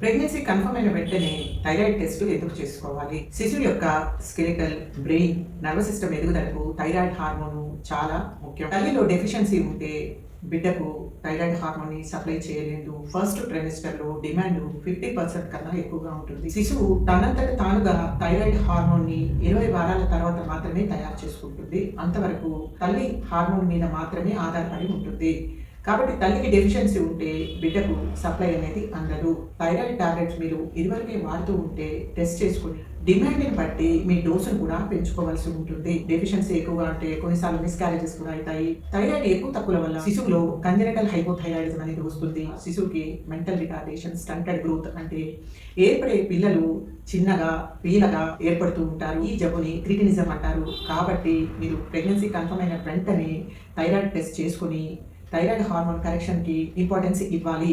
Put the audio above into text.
Pregnancy confirm అయిన వెంటనే thyroid test ఎందుకు చేసుకోవాలి? శిశువు యొక్క స్కెలికల్ బ్రెయిన్ నర్వస్ సిస్టమ్ ఎదుగుదలకు థైరాయిడ్ హార్మోన్ చాలా ముఖ్యం. తల్లిలో డెఫిషియన్సీ ఉంటే బిడ్డకు థైరాయిడ్ హార్మోన్ని సప్లై చేయలేదు. ఫస్ట్ ట్రైమిస్టర్లో డిమాండ్ ఫిఫ్టీ పర్సెంట్ కన్నా ఎక్కువగా ఉంటుంది. శిశువు తనంతట తానుగా థైరాయిడ్ హార్మోన్ని ఇరవై వారాల తర్వాత మాత్రమే తయారు చేసుకుంటుంది. అంతవరకు తల్లి హార్మోన్ మీద మాత్రమే ఆధారపడి ఉంటుంది. కాబట్టి తల్లికి డెఫిషియన్సీ ఉంటే బిడ్డకు సప్లై అనేది అందదు. థైరాయిడ్ టాబ్లెట్స్ మీరు ఇదివరకే వాడుతూ ఉంటే టెస్ట్ చేసుకుని డిమాండ్ని బట్టి మీ డోసును కూడా పెంచుకోవాల్సి ఉంటుంది. డెఫిషియన్సీ ఎక్కువగా అంటే కొన్నిసార్లు మిస్క్యారేజెస్ కూడా అవుతాయి. థైరాయిడ్ ఎక్కువ తక్కువ వల్ల శిశువులో కంజనటల్ హైపోథైరాయిడిజం అనేది వస్తుంది. శిశువుకి మెంటల్ రిటార్డేషన్ స్టంటెడ్ గ్రోత్ అంటే ఏర్పడే పిల్లలు చిన్నగా పీలగా ఏర్పడుతూ ఉంటారు. ఈ జబ్బుని క్రిటినిజం అంటారు. కాబట్టి మీరు ప్రెగ్నెన్సీ కన్ఫర్మ్ అయిన వెంటనే థైరాయిడ్ టెస్ట్ చేసుకుని థైరాయిడ్ హార్మోన్ కరెక్షన్కి ఇంపార్టెన్స్ ఇవ్వాలి.